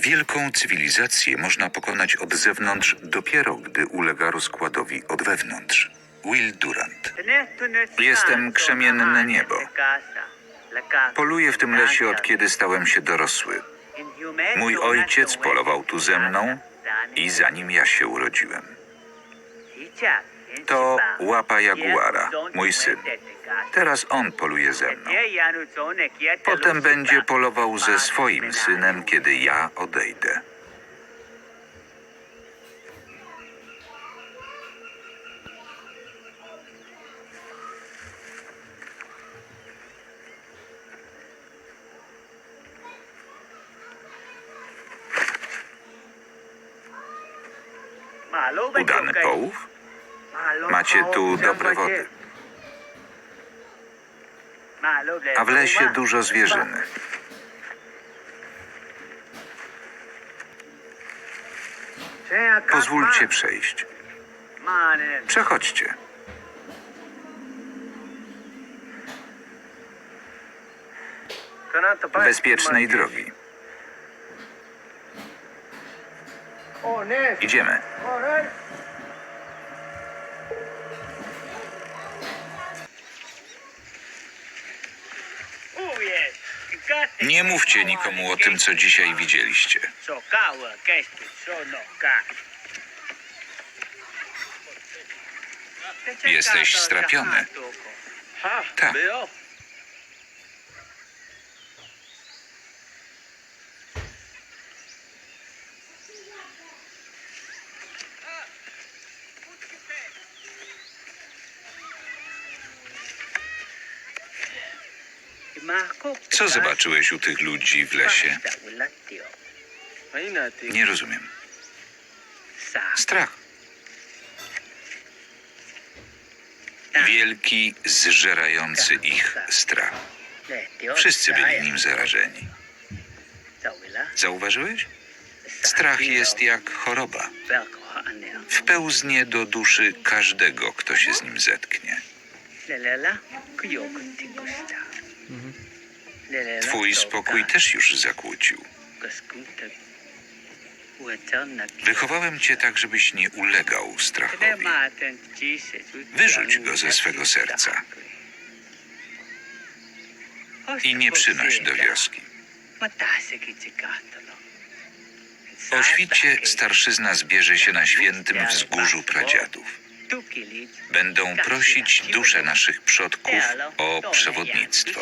Wielką cywilizację można pokonać od zewnątrz dopiero, gdy ulega rozkładowi od wewnątrz. Will Durant. Jestem krzemienne niebo. Poluję w tym lesie od kiedy stałem się dorosły. Mój ojciec polował tu ze mną i zanim ja się urodziłem. To łapa jaguara, mój syn. Teraz on poluje ze mną. Potem będzie polował ze swoim synem, kiedy ja odejdę. Udany połów? Macie tu dobre wody. A w lesie dużo zwierzyny. Pozwólcie przejść. Przechodźcie. Bezpiecznej drogi. Idziemy. Nie mówcie nikomu o tym, co dzisiaj widzieliście. Jesteś strapiony. Tak. Co zobaczyłeś u tych ludzi w lesie? Nie rozumiem. Strach. Wielki, zżerający ich strach. Wszyscy byli nim zarażeni. Zauważyłeś? Strach jest jak choroba. Wpełznie do duszy każdego, kto się z nim zetknie. Twój spokój też już zakłócił. Wychowałem cię tak, żebyś nie ulegał strachowi. Wyrzuć go ze swego serca I nie przynoś do wioski. O świcie starszyzna zbierze się na świętym wzgórzu pradziadów. Będą prosić dusze naszych przodków o przewodnictwo.